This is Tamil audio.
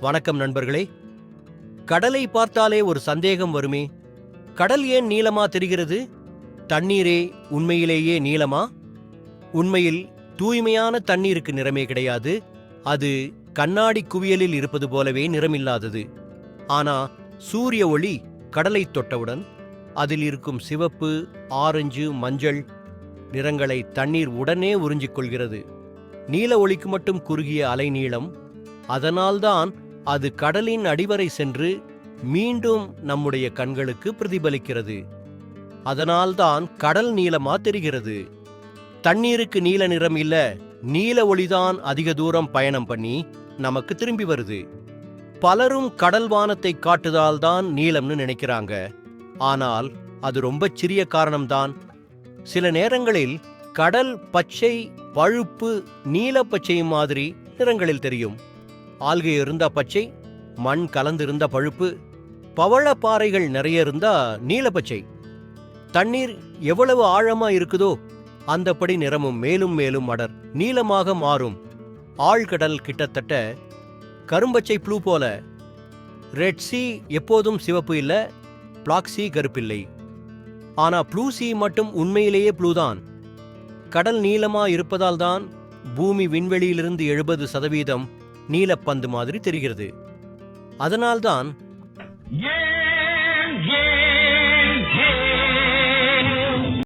வணக்கம் நண்பர்களே. கடலை பார்த்தாலே ஒரு சந்தேகம் வருமே. கடல் ஏன் நீளமா தெரிகிறது? தண்ணீரே உண்மையிலேயே நீளமா? உண்மையில் தூய்மையான தண்ணீருக்கு நிறமே கிடையாது. அது கண்ணாடி குவியலில் இருப்பது போலவே நிறமில்லாதது. ஆனா சூரிய ஒளி கடலை தொட்டவுடன் அதில் இருக்கும் சிவப்பு ஆரஞ்சு மஞ்சள் நிறங்களை தண்ணீர் உடனே உறிஞ்சிக் கொள்கிறது. நீல ஒளிக்கு மட்டும் குறுகிய அலைநீளம் அதனால்தான் அது கடலின் அடிவரை சென்று மீண்டும் நம்முடைய கண்களுக்கு பிரதிபலிக்கிறது. அதனால்தான் கடல் நீளமா தெரிகிறது. தண்ணீருக்கு நீல நிறம் இல்ல நீல ஒளிதான் அதிக தூரம் பயணம் பண்ணி நமக்கு திரும்பி வருது. பலரும் கடல் வானத்தை காட்டுதால்தான் நீளம்னு நினைக்கிறாங்க. ஆனால் அது ரொம்ப சிறிய காரணம்தான். சில நேரங்களில் கடல் பச்சை பழுப்பு நீல பச்சை மாதிரி நிறங்களில் தெரியும். ஆல்கை இருந்தா பச்சை மண் கலந்திருந்த பழுப்பு பவழ பாறைகள் நிறைய இருந்தா நீல பச்சை. தண்ணீர் எவ்வளவு ஆழமா இருக்குதோ அந்தப்படி நிறமும் மேலும் மேலும் அடர் நீளமாக மாறும். ஆழ்கடல் கிட்டத்தட்ட கரும்பச்சை ப்ளூ போல. ரெட் சி எப்போதும் சிவப்பு இல்லை பிளாக்சி கருப்பில்லை. ஆனா ப்ளூ சி மட்டும் உண்மையிலேயே ப்ளூ தான் கடல் நீளமா இருப்பதால் தான் பூமி விண்வெளியிலிருந்து எழுபது சதவீதம் நீலப்பந்து மாதிரி தெரிகிறது. அதனால்தான் ஏன் ஏன்